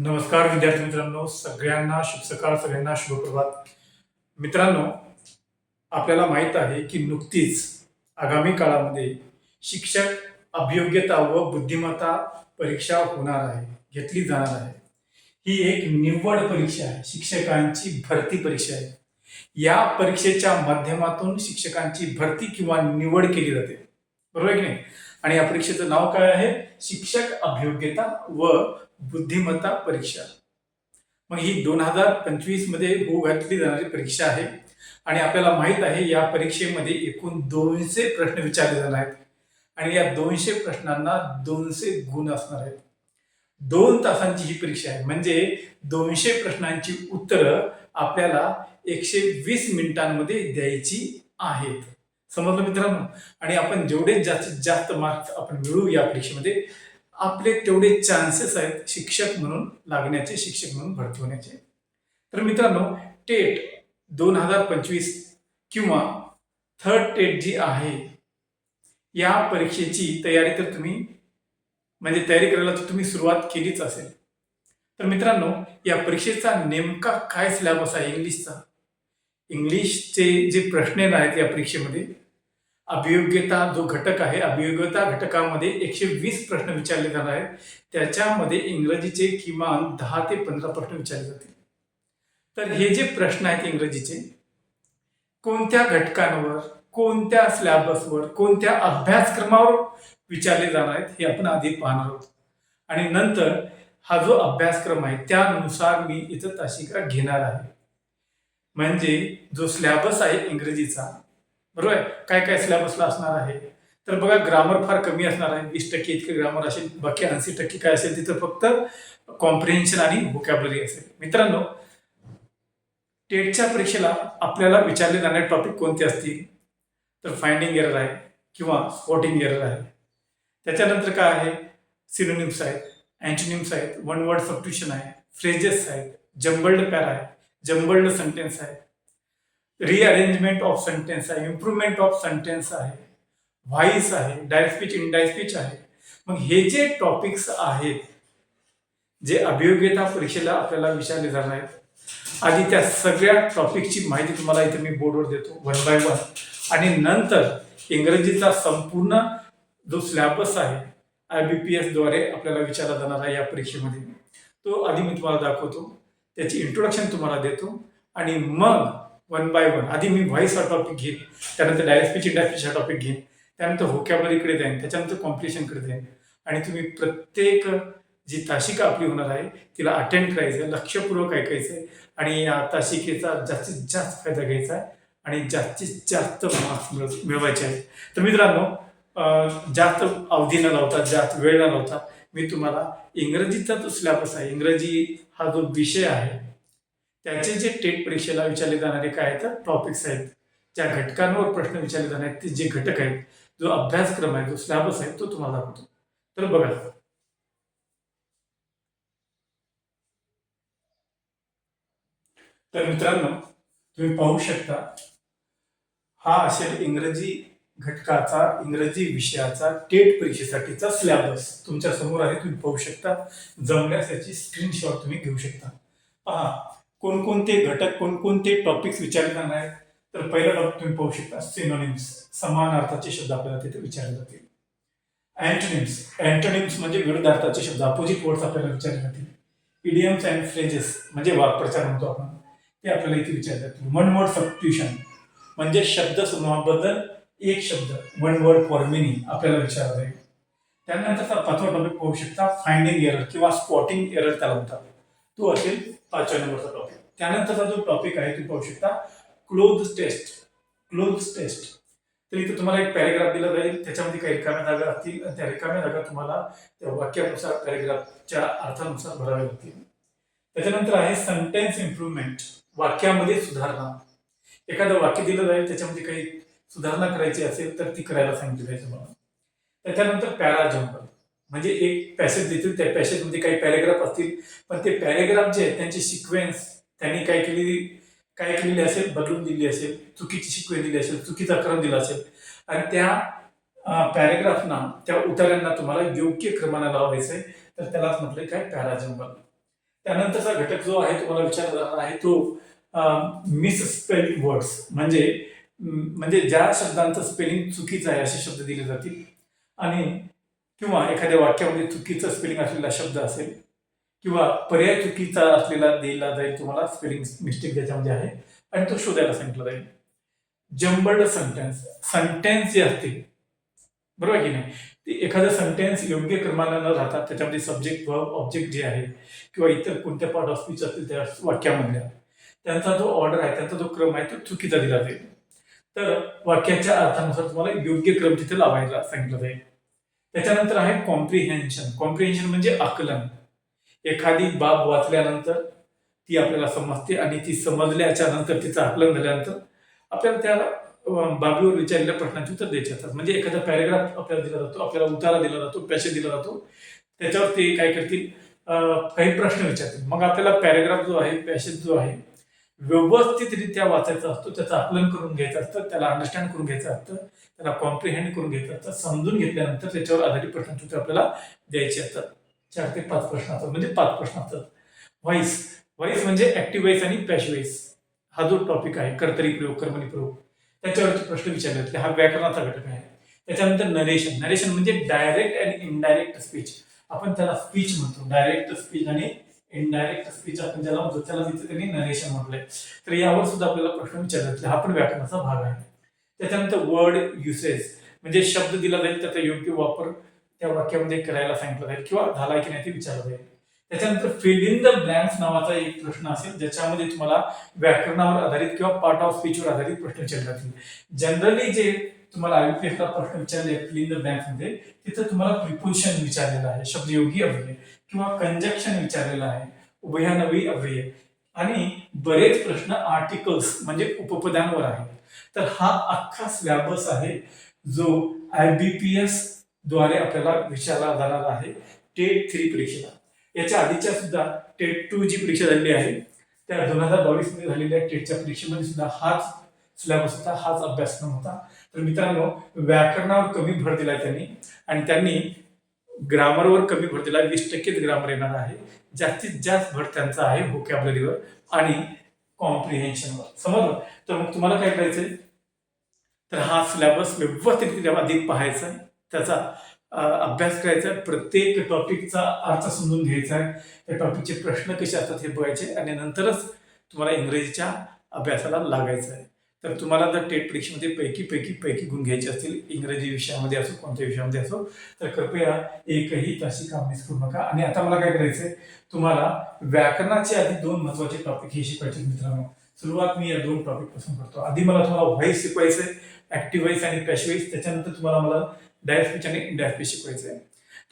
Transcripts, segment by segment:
नमस्कार विद्यार्थी मित्रांनो सगळ्यांना शुभ सकाळ सगळ्यांना शुभप्रभात मित्रांनो आपल्याला माहीत आहे की नुकतीच आगामी काळामध्ये शिक्षक अभियोग्यता व बुद्धिमत्ता परीक्षा होणार आहे घेतली जाणार आहे. ही एक निवड परीक्षा आहे शिक्षकांची भरती परीक्षा आहे. या परीक्षेच्या माध्यमातून शिक्षकांची भरती किंवा निवड केली जाते. बरोबर की नाही? आणि या परीक्षेचं नाव काय आहे? शिक्षक अभियोग्यता व बुद्धिमत्ता परीक्षा. मग ही दोन हजार पंचवीसमध्ये होऊ घातली जाणारी परीक्षा आहे. आणि आपल्याला माहीत आहे या परीक्षेमध्ये एकूण दोनशे प्रश्न विचारले जाणार आहेत. आणि या दोनशे प्रश्नांना दोनशे गुण असणार आहेत. दोन तासांची ही परीक्षा आहे. म्हणजे दोनशे प्रश्नांची उत्तरं आपल्याला एकशे वीस मिनिटांमध्ये द्यायची आहेत. समजलं मित्रांनो? आणि आपण जेवढे जास्तीत जास्त मार्क्स आपण मिळवू या परीक्षेमध्ये आपले तेवढे चान्सेस आहेत शिक्षक म्हणून लागण्याचे शिक्षक म्हणून भरती होण्याचे. तर मित्रांनो टेट दोन हजार पंचवीस किंवा थर्ड टेट जी आहे या परीक्षेची तयारी तर तुम्ही म्हणजे तयारी करायला तर तुम्ही सुरुवात केलीच असेल. तर मित्रांनो या परीक्षेचा नेमका काय सिलेबस आहे? इंग्लिशचा इंग्लिशचे जे प्रश्न आहेत या परीक्षेमध्ये अभियोग्यता जो घटक आहे अभियोग्यता घटकामध्ये एकशे वीस प्रश्न विचारले जाणार आहेत. त्याच्यामध्ये इंग्रजीचे किमान दहा ते पंधरा प्रश्न विचारले जातील. तर हे जे प्रश्न आहेत इंग्रजीचे कोणत्या घटकांवर कोणत्या स्लॅबसवर कोणत्या अभ्यासक्रमावर विचारले जाणार आहेत हे आपण आधी पाहणार आहोत. आणि नंतर हा जो अभ्यासक्रम आहे त्यानुसार मी इथं तासिका घेणार आहे. म्हणजे जो स्लॅबस आहे इंग्रजीचा बरोबर आहे? काय काय सिलेबसला असणार आहे? तर बघा ग्रामर फार कमी असणार आहे. वीस टक्के इतके ग्रामर असेल बाकी ऐंशी टक्के काय असेल तिथं फक्त कॉम्प्रिहेन्शन आणि व्होकॅबलरी असेल. मित्रांनो टेटच्या परीक्षेला आपल्याला विचारले जाणारे टॉपिक कोणते असतील? तर फाइंडिंग एरर आहे किंवा स्पॉटिंग एरर आहे. त्याच्यानंतर काय आहे? सिनोनिम्स आहेत अँटोनिम्स आहेत वन वर्ड सबट्युशन आहे फ्रेजेस आहेत जम्बल्ड पॅर आहे जम्बल्ड सेंटेन्स आहे रिअरेंजमेंट ऑफ सेंटेन्स आहे इम्प्रूव्हमेंट ऑफ सेंटेन्स आहे व्हाईस आहे डायरेक्ट स्पीच इनडायरेक्ट स्पीच आहे. मग हे जे टॉपिक्स आहेत जे अभियोग्यता परीक्षेला आपल्याला विचारले जाणार आहेत आधी त्या सगळ्या टॉपिकची माहिती तुम्हाला इथे मी बोर्डवर देतो वन बाय वन आणि नंतर इंग्रजीचा संपूर्ण जो सिलॅबस आहे आय बी पी एसद्वारे आपल्याला विचारला जाणार आहे या परीक्षेमध्ये. तो आधी मी तुम्हाला दाखवतो त्याची इंट्रोडक्शन तुम्हाला देतो. आणि मग वन बाय वन आधी मी व्हॉइस हा टॉपिक घेईन त्यानंतर डायरेक्ट स्पीच इंडस्ट्रीज हा टॉपिक घेईन त्यानंतर व्होकॅबलरीकडे जाईन त्याच्यानंतर कॉम्पिटिशनकडे जाईन. आणि तुम्ही प्रत्येक जी तासिका आपली होणार आहे तिला अटेंड करायचं आहे लक्षपूर्वक ऐकायचं आहे आणि या तासिकेचा जास्तीत जास्त फायदा घ्यायचा आहे आणि जास्तीत जास्त मार्क्स मिळवायचे आहेत. तर मित्रांनो जास्त अवधी न लावता जास्त वेळ न लावता मी तुम्हाला इंग्रजीचा जो सिलेबस आहे इंग्रजी हा जो विषय आहे त्याचे जे टेट परीक्षेला विचारले जाणारे काय आहेत टॉपिक्स आहेत ज्या घटकांवर प्रश्न विचारले जाणार आहेत ते जे घटक आहेत जो अभ्यासक्रम आहे जो सिलेबस आहे तो तुम्हाला दाखवतो. तर बघा. तर मित्रांनो तुम्ही पाहू शकता हा असेल इंग्रजी घटकाचा इंग्रजी विषयाचा टेट परीक्षेसाठीचा सिलेबस तुमच्यासमोर आहे तुम्ही पाहू शकता. जमल्यास याची स्क्रीनशॉट तुम्ही घेऊ शकता. पहा कोणकोणते घटक कोणकोणते टॉपिक्स विचारले जाणार आहेत? तर पहिला टॉपिक तुम्ही पाहू शकता सिनोनिम्स समान अर्थाचे शब्द आपल्याला तिथे विचारले जातील. अँटोनिम्स अँटोनिम्स म्हणजे विरुद्ध अर्थाचे शब्द. अपोजिट वर्ड्स आपल्याला विचारले जातील. इडियम्स अँड फ्रेजेस म्हणजे वाक्प्रचार म्हणतो आपण. ते आपल्याला इथे विचारले जातील. वन वर्ड सबस्टिट्यूशन म्हणजे शब्द समूहाबद्दल एक शब्द. वन वर्ड फॉर मिनिंग आपल्याला विचारला जाईल. त्यानंतरचा पाचवा टॉपिक पाहू शकता फाइंडिंग एरर किंवा स्पॉटिंग एरर त्याला म्हणतात. तो असेल पाचव्या नंबरचा टॉपिक त्यानंतरचा जो टॉपिक आहे तुम्ही पाहू शकता क्लोज टेस्ट क्लोज टेस्ट तर इथे तुम्हाला एक पॅरेग्राफ दिला जाईल. त्याच्यामध्ये काही रिकाम्या जागा असतील आणि त्या रिकाम्या जागा तुम्हाला त्या वाक्यानुसार पॅरेग्राफच्या अर्थानुसार भराव्या लागतील. त्याच्यानंतर आहे सेंटेन्स इम्प्रुव्हमेंट वाक्यामध्ये सुधारणा. एखादं वाक्य दिलं जाईल त्याच्यामध्ये काही सुधारणा करायची असेल तर ती करायला सांगितली जाईल तुम्हाला. त्याच्यानंतर पॅरा जम्पर म्हणजे एक पॅसेज देतील त्या पॅसेजमध्ये काही पॅरेग्राफ असतील. पण ते पॅरेग्राफ जे आहेत त्यांची सिक्वेन्स त्यांनी काय केलेली काय केलेली असेल बदलून दिली असेल चुकीची सिक्वेन्स दिली असेल चुकीचा क्रम दिला असेल. आणि त्या पॅरेग्राफना त्या उतार्यांना तुम्हाला योग्य क्रमाने लावायचं आहे. तर त्यालाच म्हटलंय काय? पॅराजंबल. त्यानंतरचा घटक जो आहे तुम्हाला विचारला जाणार आहे तो मिस स्पेलिंग वर्ड्स म्हणजे म्हणजे ज्या शब्दांचं स्पेलिंग चुकीचं आहे असे शब्द दिले जातील. आणि किंवा एखाद्या वाक्यामध्ये चुकीचं स्पेलिंग असलेला शब्द असेल किंवा पर्याय चुकीचा असलेला दिला जाईल तुम्हाला स्पेलिंग मिस्टेक ज्याच्यामध्ये आहे आणि तो शोधायला सांगितलं जाईल. जम्बल्ड सेंटेन्स सेंटेन्स जे असते बरोबर की नाही? ते एखादं सेंटेन्स योग्य क्रमानं न राहता त्याच्यामध्ये सब्जेक्ट वर्ब ऑब्जेक्ट जे आहे किंवा इतर कोणत्या पार्ट ऑफ स्पीच असतील त्या वाक्यामधल्या त्यांचा जो ऑर्डर आहे त्यांचा जो क्रम आहे तो चुकीचा दिला जाईल. तर वाक्याच्या अर्थानुसार तुम्हाला योग्य क्रम तिथे लावायला सांगितलं जाईल. त्याच्यानंतर आहे कॉम्प्रिहेन्शन कॉम्प्रिहेन्शन म्हणजे आकलन. एखादी बाब वाचल्यानंतर ती आपल्याला समजते आणि ती समजल्याच्या नंतर तिचं आकलन झाल्यानंतर आपल्याला त्या बाबीवर विचारलेल्या प्रश्नांची उत्तर द्यायची असतात. म्हणजे एखादा पॅरेग्राफ आपल्याला दिला जातो आपल्याला उतारा दिला जातो पॅशे दिला जातो. त्याच्यावर ते काय करतील? काही प्रश्न विचारतील. मग आपल्याला पॅरेग्राफ जो आहे पॅशेज जो आहे व्यवस्थितरित्या वाचायचा असतो त्याचं आकलन करून घ्यायचं असतं त्याला अंडरस्टँड करून घ्यायचं असतं त्याला कॉम्प्रिहेंड करून घ्यायचं असतं समजून घेतल्यानंतर त्याच्यावर आधारित प्रश्नांची उत्तर आपल्याला द्यायची असतात. चार ते पाच प्रश्न असतात म्हणजे पाच प्रश्न असतात. व्हॉइस व्हॉइस म्हणजे ऍक्टिव्ह व्हॉइस आणि पॅश व्हॉइस हा जो टॉपिक आहे कर्तरी प्रयोग कर्मणी प्रयोग त्याच्यावरती प्रश्न विचारले जाते हा व्याकरणाचा घटक आहे. त्याच्यानंतर नरेशन नरेशन म्हणजे डायरेक्ट अँड इनडायरेक्ट स्पीच आपण त्याला स्पीच म्हणतो. डायरेक्ट स्पीच आणि इनडायरेक्ट स्पीच आपण ज्याला म्हणतो त्याला तिथे त्यांनी नरेशन म्हटलंय. तर यावर सुद्धा आपल्याला प्रश्न विचारले हा पण व्याकरणाचा भाग आहे. त्याच्यानंतर वर्ड युसेस म्हणजे शब्द दिला जाईल त्याचा योग्य वापर त्या वाक्यामध्ये करायला सांगितलं जाईल किंवा झाला की नाही ते विचारलं जाईल. त्याच्यानंतर फिल इन द ब्लँक्स नावाचा एक प्रश्न असेल ज्याच्यामध्ये तुम्हाला व्याकरणावर आधारित किंवा पार्ट ऑफ स्पीचवर आधारित प्रश्न विचारले जातील. जनरली जे तुम्हाला आयुपीएसला प्रश्न विचारले फिल इन द ब्लँक्समध्ये तिथं तुम्हाला प्रिपोजिशन विचारलेलं आहे शब्दयोगी अभिनय किंवा कंजक्शन विचारलेलं आहे. उभयानवी अव्यय. आणि बरेच प्रश्न आर्टिकल्स म्हणजे उपपदांवर आहेत. तर हा अख्खा स्लॅबस आहे जो आय बी पी एसद्वारे आपल्याला विचारला जाणार आहे. टेट थ्री परीक्षेला. याच्या आधीच्या सुद्धा टेट टू जी परीक्षा झालेली आहे त्या दोन हजार बावीसमध्ये झालेल्या टेटच्या परीक्षेमध्ये सुद्धा हाच सिलेबस होता हाच अभ्यासक्रम होता. तर मित्रांनो व्याकरणावर कमी भर दिला त्यांनी. आणि त्यांनी ग्रामरवर कमी भर दिला वीस टक्केच ग्रामर येणार आहे. जास्तीत जास्त भर त्यांचा आहे व्होकॅबलरीवर आणि कॉम्प्रिहेन्शनवर समजलं? तर मग तुम्हाला काय करायचंय? तर हा सिलेबस व्यवस्थित अधिक पाहायचा आहे. त्याचा अभ्यास करायचा आहे. प्रत्येक टॉपिकचा अर्थ समजून घ्यायचा आहे. त्या टॉपिकचे प्रश्न कसे असतात हे बघायचे आणि नंतरच तुम्हाला इंग्रजीच्या अभ्यासाला लागायचं आहे. तर तुम्हाला जर टेट परीक्षेमध्ये पैकी पैकी पैकी गुण घ्यायचे असतील इंग्रजी विषयामध्ये असो कोणत्या विषयामध्ये असो तर कृपया एकही ताशी काम मिस करू नका. आणि आता मला काय करायचंय तुम्हाला व्याकरणाचे आधी दोन महत्त्वाचे टॉपिक हे शिकायचे मित्रांनो. सुरुवात मी या दोन टॉपिकपासून करतो. आधी मला तुम्हाला व्हॉइस आहे ऍक्टिव्ह व्हॉइस आणि पॅश त्याच्यानंतर तुम्हाला मला डायरेक्ट आणि इनडायरेक्ट शिकवायचं आहे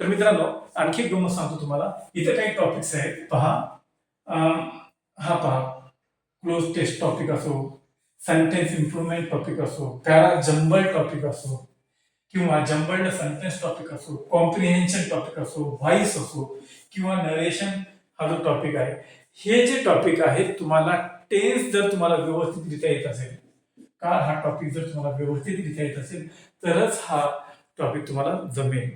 तर मित्रांनो आणखी एक गमत सांगतो तुम्हाला. इथं काही टॉपिक्स आहेत. पहा. हा पहा. क्लोज टेस्ट टॉपिक असो सेंटेन्स इम्प्रुव्हमेंट टॉपिक असो पॅरा जंबल टॉपिक असो किंवा जंबल्ड सेंटेन्स टॉपिक असो कॉम्प्रिहेन्शन टॉपिक असो व्हॉइस असो किंवा नरेशन हा जो टॉपिक आहे हे जे टॉपिक आहे तुम्हाला टेन्स जर तुम्हाला व्यवस्थितरित्या येत असेल का हा टॉपिक जर तुम्हाला व्यवस्थितरित्या येत असेल तरच हा टॉपिक तुम्हाला जमेल.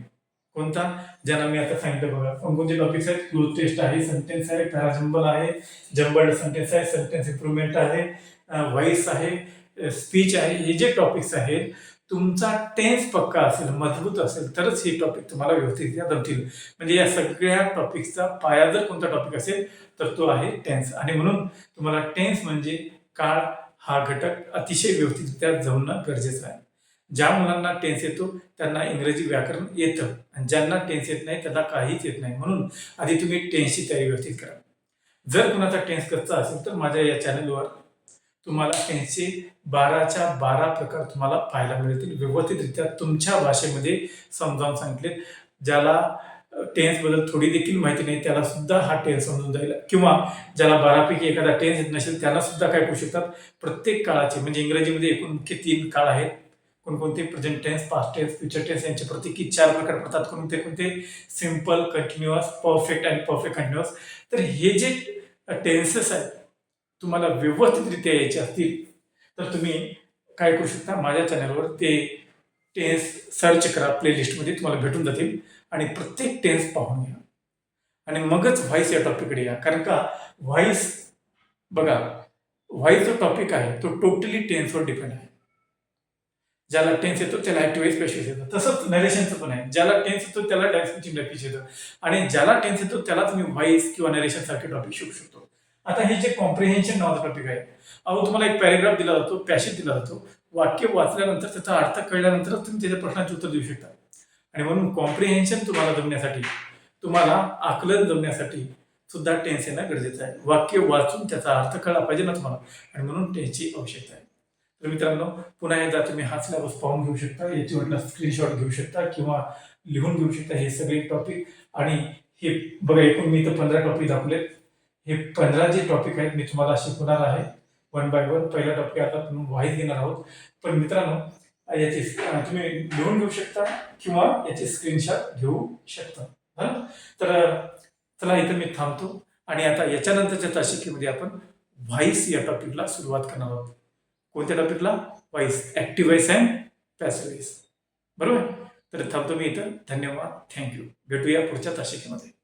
कोणता? ज्यांना मी आता सांगितलं बघा कोणकोणते टॉपिक्स आहेत? क्लोज टेस्ट आहे सेंटेन्स आहे पॅराजंबल आहे जंबल्ड सेंटेन्स आहे सेंटेन्स इम्प्रुव्हमेंट आहे व्हॉइस आहे स्पीच आहे हे जे टॉपिक्स आहेत तुमचा टेन्स पक्का असेल मजबूत असेल तरच हे टॉपिक तुम्हाला व्यवस्थितरित्या जमतील म्हणजे या सगळ्या टॉपिक्सचा पाया जर कोणता टॉपिक असेल तर तो आहे टेन्स. आणि म्हणून तुम्हाला टेन्स म्हणजे काळ हा घटक अतिशय व्यवस्थितरित्या जमणं गरजेचं आहे. ज्या मुलांना टेन्स येतो त्यांना इंग्रजी व्याकरण येतं. आणि ज्यांना टेन्स येत नाही त्यांना काहीच येत नाही. म्हणून आधी तुम्ही टेन्सची तयारी व्यवस्थित करा. जर कुणाचा टेन्स कच्चा असेल तर माझ्या या चॅनलवर तुम्हाला त्यांचे बाराच्या बारा प्रकार तुम्हाला पाहायला मिळतील. व्यवस्थितरित्या तुमच्या भाषेमध्ये समजावून सांगितले ज्याला टेन्सबद्दल थोडी देखील माहिती नाही त्याला सुद्धा हा टेन्स समजून जाईल. किंवा ज्याला बारापैकी एखादा टेन्स येत नसेल त्याला सुद्धा काय करू शकतात? प्रत्येक काळाचे म्हणजे इंग्रजीमध्ये एकूण मुख्य तीन काळ आहेत? कोणकोणते present tense past tense future tense यांचे प्रत्येकी चार प्रकार पडतात. कोणते कोणते? सिंपल कंटिन्युअस परफेक्ट आणि परफेक्ट कंटिन्युअस तर हे जे टेन्सेस आहेत तुम्हाला व्यवस्थितरित्या यायचे असतील तर तुम्ही काय करू शकता? माझ्या चॅनलवर ते टेन्स सर्च करा प्लेलिस्टमध्ये तुम्हाला भेटून जातील आणि प्रत्येक टेन्स पाहून घ्या. आणि मगच व्हाईस या टॉपिककडे या. कारण का? व्हॉइस बघा व्हाईस जो टॉपिक आहे तो टोटली टेन्सवर डिपेंड आहे. ज्याला टेन्स येतो त्याला ॲक्टिव्हाइज स्पेशल येतं. तसंच नरेशनचं पण आहे. ज्याला टेन्स येतो त्याला डायरेक्शन नक्कीच येतं. आणि ज्याला टेन्स येतो त्याला तुम्ही व्हाईस किंवा नरेशनसारखे टॉपिक शिकू शकतो. आता हे जे कॉम्प्रिहेन्शन नावाचं टॉपिक आहे अहो तुम्हाला एक पॅरेग्राफ दिला जातो पॅसेज दिला जातो. वाक्य वाचल्यानंतर त्याचा अर्थ कळल्यानंतरच तुम्ही त्याच्या प्रश्नाचे उत्तर देऊ शकता. आणि म्हणून कॉम्प्रिहेन्शन तुम्हाला जमण्यासाठी तुम्हाला आकलन जमण्यासाठी सुद्धा टेन्स येणं गरजेचं आहे. वाक्य वाचून त्याचा अर्थ कळला पाहिजे ना तुम्हाला. आणि म्हणून टेन्सची आवश्यकता आहे. तर मित्रांनो पुन्हा एकदा तुम्ही हा सिलेबस पाहून घेऊ शकता याची वाटलं स्क्रीनशॉट घेऊ शकता किंवा लिहून घेऊ शकता हे सगळे टॉपिक आणि हे बघा एकूण मी तर पंधरा टॉपिक दाखवलेत. हे पंधरा जे टॉपिक आहेत मी तुम्हाला शिकवणार आहे. वन बाय वन पहिला टॉपिक आता तुम्ही व्हाईस घेणार आहोत. पण मित्रांनो याची तुम्ही लिहून घेऊ शकता किंवा याचे स्क्रीनशॉट घेऊ शकता. हा? तर चला इथं मी थांबतो. आणि आता याच्यानंतरच्या तासिकेमध्ये आपण व्हाईस या टॉपिकला सुरुवात करणार आहोत. कोणत्या टॉपिकला voice active voice and passive voice बरोबर? तर थांबतो मी इथं. धन्यवाद. थँक्यू भेटूया पुढच्या तासिकेमध्ये.